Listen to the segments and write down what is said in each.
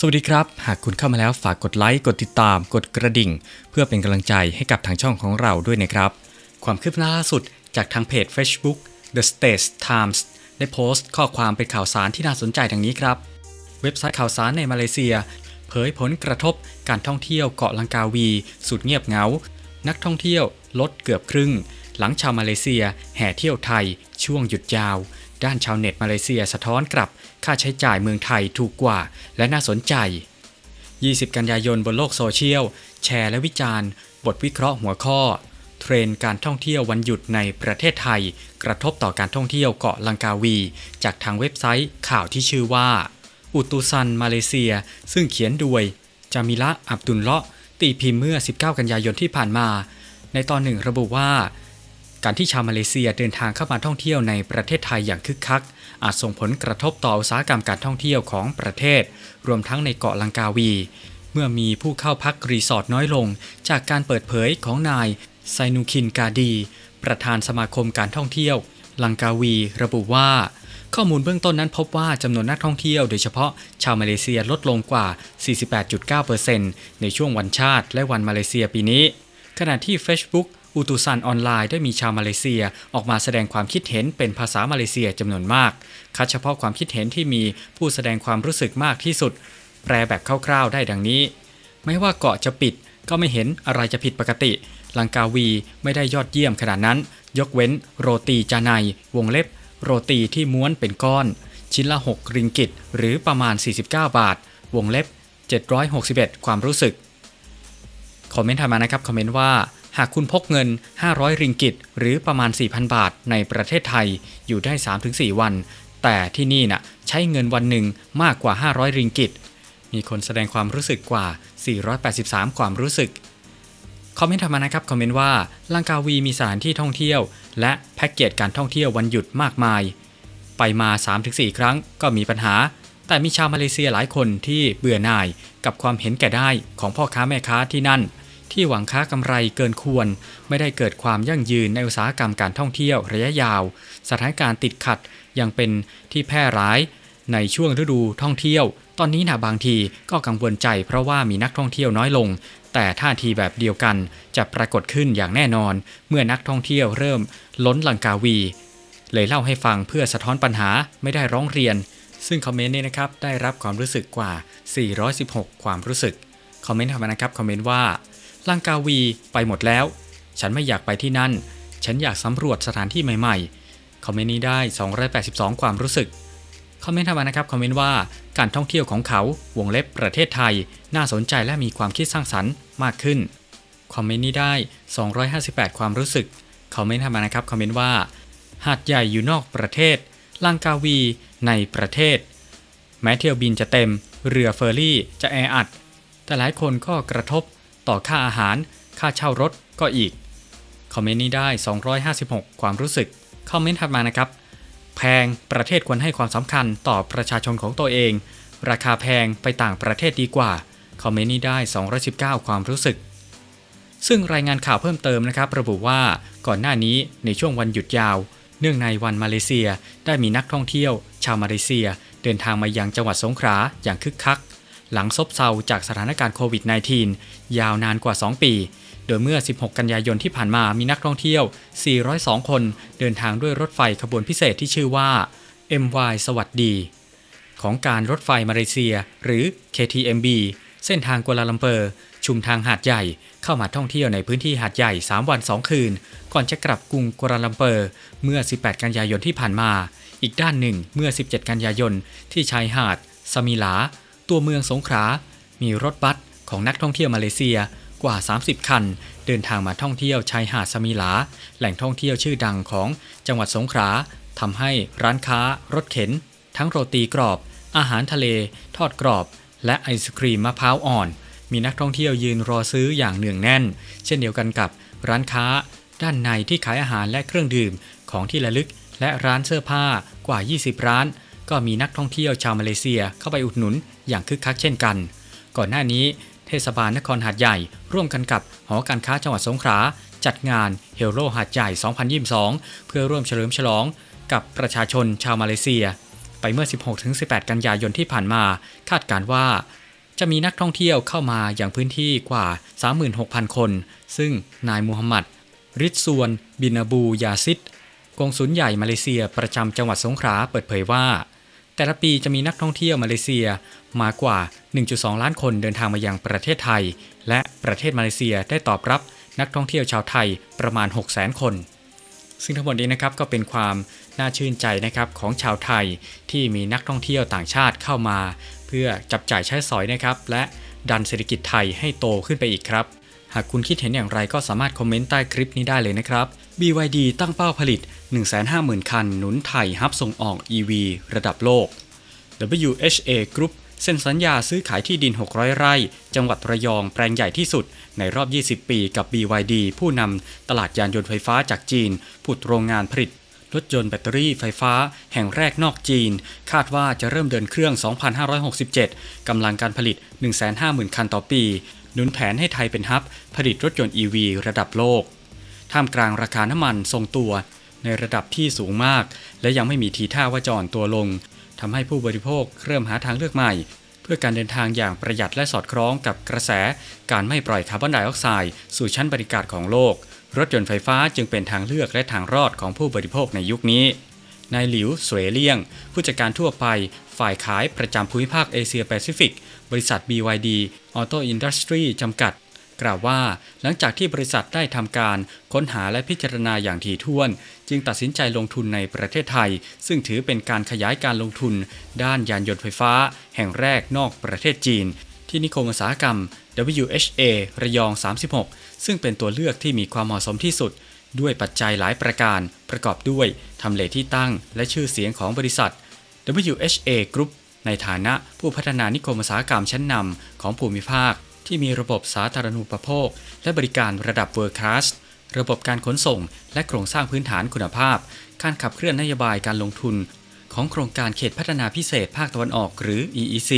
สวัสดีครับ หากคุณเข้ามาแล้วฝากกดไลค์ กดติดตาม กดกระดิ่ง เพื่อเป็นกำลังใจให้กับทางช่องของเราด้วยนะครับ ความคืบหน้าล่าสุดจากทางเพจ Facebook The States Times ได้โพสต์ข้อความเป็นข่าวสารที่น่าสนใจดังนี้ครับ เว็บไซต์ข่าวสารในมาเลเซีย เผยผลกระทบการท่องเที่ยวเกาะลังกาวี สุดเงียบเหงา นักท่องเที่ยวลดเกือบครึ่ง หลังชาวมาเลเซีย แห่เที่ยวไทย ช่วงหยุดยาว ด้านชาวเน็ตมาเลเซียสะท้อนกลับค่าใช้จ่ายเมืองไทยถูกกว่าและน่าสนใจ 20 กันยายนบนโลกโซเชียล แชร์และวิจารณ์ บทวิเคราะห์หัวข้อ เทรนการท่องเที่ยววันหยุดในประเทศไทย กระทบต่อการท่องเที่ยวเกาะลังกาวี จากทางเว็บไซต์ข่าวที่ชื่อว่า อุตุซันมาเลเซีย ซึ่งเขียนโดยจามิละอับดุลเลาะตีพิมพ์เมื่อ 19 กันยายนที่ผ่านมา ในตอนหนึ่งระบุว่า การที่ชาวมาเลเซียเดินทางเข้ามาท่องเที่ยวในประเทศไทยอย่างคึกคัก อาจส่งผลกระทบต่ออุตสาหกรรมการท่องเที่ยวของประเทศ รวมทั้งในเกาะลังกาวี เมื่อมีผู้เข้าพักรีสอร์ทน้อยลง จากการเปิดเผยของนายไซนูคินกาดี ประธานสมาคมการท่องเที่ยว ลังกาวี ระบุว่า ข้อมูลเบื้องต้นนั้นพบว่าจำนวนนักท่องเที่ยวโดยเฉพาะชาวมาเลเซียลดลงกว่า 48.9%ในช่วงวันชาติและวันมาเลเซียปีนี้ขณะที่ Facebook อุตุซันออนไลน์ได้มีชาวมาเลเซียออกมาแสดงความคิดเห็นเป็นภาษามาเลเซียจำนวนมาก คัดเฉพาะความคิดเห็นที่มีผู้แสดงความรู้สึกมากที่สุด แปลแบบคร่าวๆได้ดังนี้ ไม่ว่าเกาะจะปิดก็ไม่เห็นอะไรจะผิดปกติ ลังกาวีไม่ได้ยอดเยี่ยมขนาดนั้น ยกเว้นโรตีจาไนวงเล็บ โรตีที่ม้วนเป็นก้อน ชิ้นละ 6 ริงกิต หรือประมาณ 49 บาท วงเล็บ 761 ความรู้สึก คอมเมนต์ถัดมานะครับ คอมเมนต์ว่า หากคุณพกเงิน 500 ริงกิต หรือประมาณ 4,000 บาทในประเทศไทยอยู่ได้ 3-4 วัน แต่ที่นี่น่ะใช้เงินวันหนึ่งมากกว่า 500 ริงกิต มีคนแสดงความรู้สึกกว่า 483 ความรู้สึก คอมเมนต์ถัดมานะครับ คอมเมนต์ว่าลังกาวีมีสถานที่ท่องเที่ยว และแพ็กเกจการท่องเที่ยววันหยุดมากมาย ไปมา 3-4 ครั้งก็มีปัญหา แต่มีชาวมาเลเซียหลายคนที่เบื่อหน่ายกับความเห็นแก่ได้ของพ่อค้าแม่ค้าที่นั่น ที่หวังค้ากำไรเกินควร ไม่ได้เกิดความยั่งยืนในอุตสาหกรรมการท่องเที่ยวระยะยาว สถานการณ์ติดขัดยังเป็นที่แพร่ร้าย ในช่วงฤดูท่องเที่ยว ตอนนี้นะบางทีก็กังวลใจเพราะว่ามีนักท่องเที่ยวน้อยลง แต่ท่าทีแบบเดียวกันจะปรากฏขึ้นอย่างแน่นอน เมื่อนักท่องเที่ยวเริ่มล้นลังกาวี เลยเล่าให้ฟังเพื่อสะท้อนปัญหาไม่ได้ร้องเรียน ซึ่งคอมเมนต์นี้นะครับได้รับความรู้สึกกว่า 416 ความรู้สึกคอมเมนต์ถัดมานะครับคอมเมนต์ว่า ลังกาวีไปหมดแล้ว ฉันไม่อยากไปที่นั่น ฉันอยากสำรวจสถานที่ใหม่ๆ คอมเมนต์นี้ได้ 282 ความรู้สึก คอมเมนต์ถัดมานะครับ คอมเมนต์ว่าการท่องเที่ยวของเขาวงเล็บประเทศไทย น่าสนใจและมีความคิดสร้างสรรค์มากขึ้น คอมเมนต์นี้ได้ 258 ความรู้สึก คอมเมนต์ถัดมานะครับ คอมเมนต์ว่า หาดใหญ่อยู่นอกประเทศ ลังกาวีในประเทศ แม้เที่ยวบินจะเต็ม เรือเฟอร์รี่จะแออัด แต่หลายคนก็กระทบ ต่อค่าอาหาร ค่าเช่ารถก็อีก คอมเมนต์นี้ได้ 256 ความรู้สึก คอมเมนต์ถัดมานะครับ แพงประเทศควรให้ความสำคัญต่อประชาชนของตัวเอง ราคาแพงไปต่างประเทศดีกว่า คอมเมนต์นี้ได้ 219 ความรู้สึก ซึ่งรายงานข่าวเพิ่มเติมนะครับระบุว่าก่อนหน้านี้ในช่วงวันหยุดยาว เนื่องในวันมาเลเซีย ได้มีนักท่องเที่ยว ชาวมาเลเซีย เดินทางมายังจังหวัดสงขลาอย่างคึกคัก หลังซบเซาจากสถานการณ์โควิด -19 ยาวนานกว่า 2 ปี โดยเมื่อ 16 กันยายนที่ผ่านมามีนักท่องเที่ยว 402 คนเดินทางด้วยรถไฟขบวนพิเศษที่ชื่อว่า MY สวัสดี ของการรถไฟมาเลเซีย หรือ KTMB เส้นทางกัวลาลัมเปอร์ ชุมทางหาดใหญ่เข้ามาท่องเที่ยวในพื้นที่หาดใหญ่ 3 วัน 2 คืน ก่อนจะกลับกรุงกัวลาลัมเปอร์ เมื่อ 18 กันยายนที่ผ่านมา อีกด้านหนึ่งเมื่อ 17 กันยายนที่ชายหาดสมิลา ตัวเมืองสงขลามีรถบัสของนักท่องเที่ยวมาเลเซียกว่า 30 คัน เดินทางมาท่องเที่ยวชายหาดสมิลา แหล่งท่องเที่ยวชื่อดังของจังหวัดสงขลาทำให้ร้านค้ารถเข็น ทั้งโรตีกรอบ อาหารทะเล ทอดกรอบ และไอศครีมมะพร้าวอ่อน มีนักท่องเที่ยวยืนรอซื้ออย่างเนืองแน่น เช่นเดียวกันกับร้านค้า ด้านในที่ขายอาหารและเครื่องดื่มของที่ระลึก และร้านเสื้อผ้ากว่า 20 ร้าน ก็มีนักท่องเที่ยวชาวมาเลเซียเข้าไปอุดหนุน อย่างคึกคักเช่นกัน ก่อนหน้านี้เทศบาลนครหาดใหญ่ ร่วมกันกับหอการค้าจังหวัดสงขลาจัดงานเฮโ o หาดใหญ่ 2022 เพื่อร่วมเฉลิมฉลองกับประชาชนชาวมาเลเซีย ไปเมื่อ 16-18 กันยายนที่ผ่านมาคาดการว่า จะมีนักท่องเที่ยวเข้ามาอย่างพื้นที่กว่า 36,000 คน ซึ่งนายมูฮัมหมัดริดซวน บินาบูยาซิดกองสุลใหญ่มาเลเซียประจำจังหวัดสงขลาเปิดเผยว่า แต่ละปีจะมีนักท่องเที่ยวมาเลเซีย มากว่า 1.2 ล้านคนเดินทางมายังประเทศไทย และประเทศมาเลเซียได้ตอบรับนักท่องเที่ยวชาวไทยประมาณ 600,000 คน ซึ่งทั้งหมดนี้นะครับก็เป็นความน่าชื่นใจนะครับของชาวไทยที่มีนักท่องเที่ยวต่างชาติเข้ามา เพื่อจับจ่ายใช้สอยนะครับและดันเศรษฐกิจไทยให้โตขึ้นไปอีกครับ หากคุณคิดเห็นอย่างไรก็สามารถคอมเมนต์ใต้คลิปนี้ได้เลยนะครับ BYD ตั้งเป้าผลิต 150,000 คัน หนุนไทยฮับส่งออก EV ระดับโลก WHA Group เซ็นสัญญาซื้อขายที่ดิน 600 ไร่ จังหวัดระยองแปลงใหญ่ที่สุด ในรอบ 20 ปีกับ BYD ผู้นำตลาดยานยนต์ไฟฟ้าจากจีน ผุดโรงงานผลิตรถยนต์แบตเตอรี่ไฟฟ้าแห่งแรกนอกจีน คาดว่าจะเริ่มเดินเครื่อง 2,567 กำลังการผลิต 150,000 คันต่อปี หนุนแผนให้ไทยเป็นฮับ ผลิตรถยนต์ EV ระดับโลก ท่ามกลางราคาน้ำมันทรงตัว ในระดับที่สูงมาก และยังไม่มีทีท่าว่าจะอ่อนตัวลง ทำให้ผู้บริโภคเริ่มหาทางเลือกใหม่ เพื่อการเดินทางอย่างประหยัดและสอดคล้องกับกระแส การไม่ปล่อยคาร์บอนไดออกไซด์สู่ชั้นบริการของโลก รถยนต์ไฟฟ้าจึงเป็นทางเลือกและทางรอดของผู้บริโภคในยุคนี้นายหลิว สวยเลี่ยง ผู้จัดการทั่วไป ฝ่ายขายประจำภูมิภาคเอเชียแปซิฟิก บริษัท BYD Auto Industry จำกัด กล่าวว่าหลังจากที่บริษัทได้ทำการค้นหาและพิจารณาอย่างถี่ถ้วน จึงตัดสินใจลงทุนในประเทศไทย ซึ่งถือเป็นการขยายการลงทุน ด้านยานยนต์ไฟฟ้า แห่งแรกนอกประเทศจีน ที่นิคมอุตสาหกรรม WHA ระยอง 36 ซึ่งเป็นตัวเลือกที่มีความเหมาะสมที่สุด ด้วยปัจจัยหลายประการ ประกอบด้วยทำเลที่ตั้ง และชื่อเสียงของบริษัท WHA Group ในฐานะผู้พัฒนานิคมอุตสาหกรรมชั้นนำของภูมิภาค ที่มีระบบสาธารณูปโภค และบริการระดับ World Class ระบบการขนส่ง และโครงสร้างพื้นฐานคุณภาพ การขับเคลื่อนนโยบายการลงทุน ของโครงการเขตพัฒนาพิเศษภาคตะวันออกหรือ EEC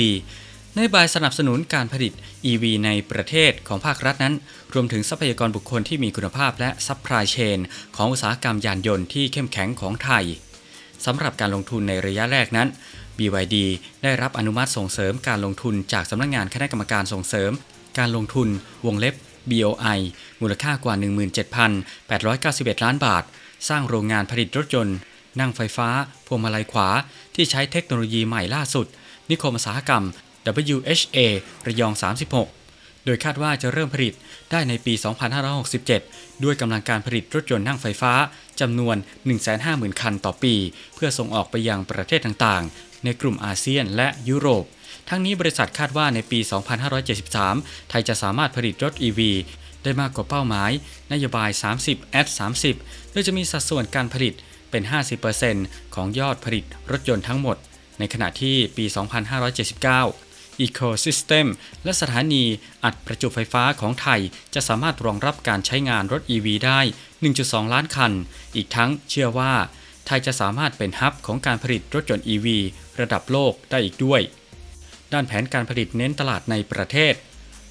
นโยบายสนับสนุนการผลิต EV ในประเทศของภาครัฐนั้น รวมถึงทรัพยากรบุคคลที่มีคุณภาพและซัพพลายเชนของอุตสาหกรรมยานยนต์ที่เข้มแข็งของไทยสำหรับการลงทุนในระยะแรกนั้น BYD ได้รับอนุมัติส่งเสริมการลงทุนจากสำนักงงานคณะกรรมการส่งเสริม การลงทุน วงเล็บ BOI มูลค่ากว่า 17,891 ล้านบาท สร้างโรงงานผลิตรถยนต์ นั่งไฟฟ้า พวงมาลัยขวา ที่ใช้เทคโนโลยีใหม่ล่าสุด นิคมอุตสาหกรรม WHA ระยอง 36 โดยคาดว่าจะเริ่มผลิตได้ในปี 2567 ด้วยกำลังการผลิตรถยนต์นั่งไฟฟ้าจำนวน 150,000 คันต่อปี เพื่อส่งออกไปยังประเทศต่างๆ ในกลุ่มอาเซียนและยุโรป ทั้งนี้บริษัทคาดว่าในปี 2573 ไทยจะสามารถผลิตรถ EV ได้มากกว่าเป้าหมาย นโยบาย 30 at 30 โดยจะมีสัดส่วนการผลิตเป็น 50%ของยอดผลิตรถยนต์ทั้งหมด ในขณะที่ปี 2579 Ecosystem และสถานีอัดประจุไฟฟ้าของไทย จะสามารถรองรับการใช้งานรถ EV ได้ 1.2 ล้านคัน อีกทั้งเชื่อว่า ไทยจะสามารถเป็นฮับของการผลิตรถยนต์ EV ระดับโลกได้อีกด้วย ด้านแผนการผลิตเน้นตลาดในประเทศ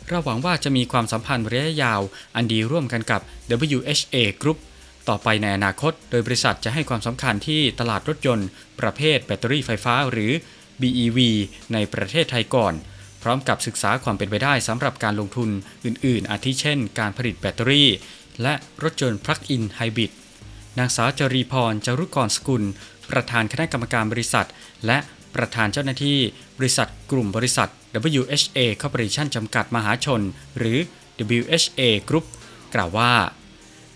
เราหวังว่าจะมีความสัมพันธ์ระยะยาว อันดีร่วมกันกับ WHA Group ต่อไปในอนาคต โดยบริษัทจะให้ความสำคัญที่ตลาดรถยนต์ ประเภทแบตเตอรี่ไฟฟ้าหรือ BEV ในประเทศไทยก่อน พร้อมกับศึกษาความเป็นไปได้สำหรับการลงทุนอื่น ๆ อาทิเช่น การผลิตแบตเตอรี่ และรถยนต์ Plug-in Hybrid นางสาวจรีพรจรุกรสกุล ประธานคณะกรรมการบริษัท และประธานเจ้าหน้าที่ บริษัทกลุ่มบริษัท WHA Corporation จำกัดมหาชน หรือ WHA Group กล่าวว่า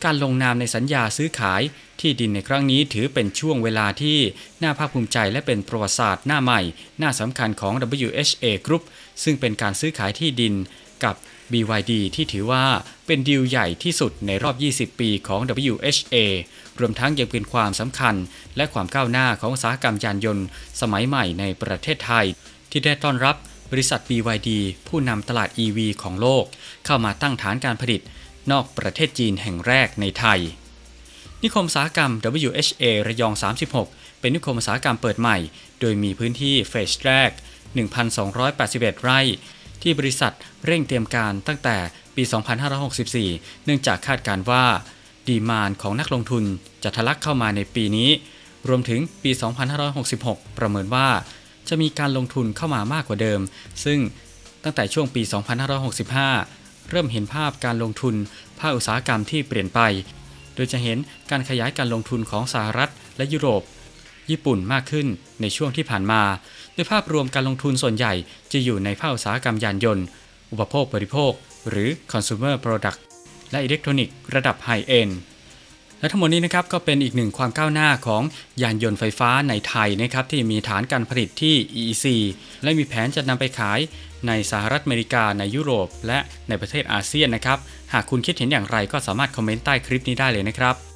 การลงนามในสัญญาซื้อขายที่ดินในครั้งนี้ถือเป็นช่วงเวลาที่น่าภาคภูมิใจและเป็นประวัติศาสตร์หน้าใหม่หน้าสำคัญของ WHA Group ซึ่งเป็นการซื้อขายที่ดินกับ BYD ที่ถือว่าเป็นดีลใหญ่ที่สุดในรอบ 20 ปีของ WHA รวมทั้งยังเป็นความสำคัญ และความก้าวหน้าของอุตสาหกรรมยานยนต์ สมัยใหม่ในประเทศไทย ที่ได้ต้อนรับบริษัท BYD ผู้นำตลาด EV ของโลก เข้ามาตั้งฐานการผลิตนอกประเทศจีนแห่งแรกในไทย นิคมอุตสาหกรรม WHA ระยอง 36 เป็นนิคมอุตสาหกรรมเปิดใหม่ โดยมีพื้นที่เฟสแรก 1,281 ไร่ ที่บริษัทเร่งเตรียมการตั้งแต่ปี 2564 เนื่องจากคาดการว่า ดีมานของนักลงทุนจะทะลักเข้ามาในปีนี้ รวมถึงปี 2566 ประเมินว่า จะมีการลงทุนเข้ามามากกว่าเดิม ซึ่งตั้งแต่ช่วงปี 2565 เริ่มเห็นภาพการลงทุนภาคอุตสาหกรรมที่เปลี่ยนไป โดยจะเห็นการขยายการลงทุนของสหรัฐและยุโรป ญี่ปุ่นมากขึ้นในช่วงที่ผ่านมา โดยภาพรวมการลงทุนส่วนใหญ่จะอยู่ในภาคอุตสาหกรรมยานยนต์ อุปโภคบริโภค หรือ consumer product และอิเล็กทรอนิกส์ระดับ high end และทั้งหมดนี้นะครับก็เป็นอีกหนึ่งความก้าวหน้าของยานยนต์ไฟฟ้าในไทยนะครับที่มีฐานการผลิตที่ EEC และมีแผนจะนำไปขายในสหรัฐอเมริกาในยุโรป และในประเทศอาเซียนนะครับ หากคุณคิดเห็นอย่างไรก็สามารถคอมเมนต์ใต้คลิปนี้ได้เลยนะครับ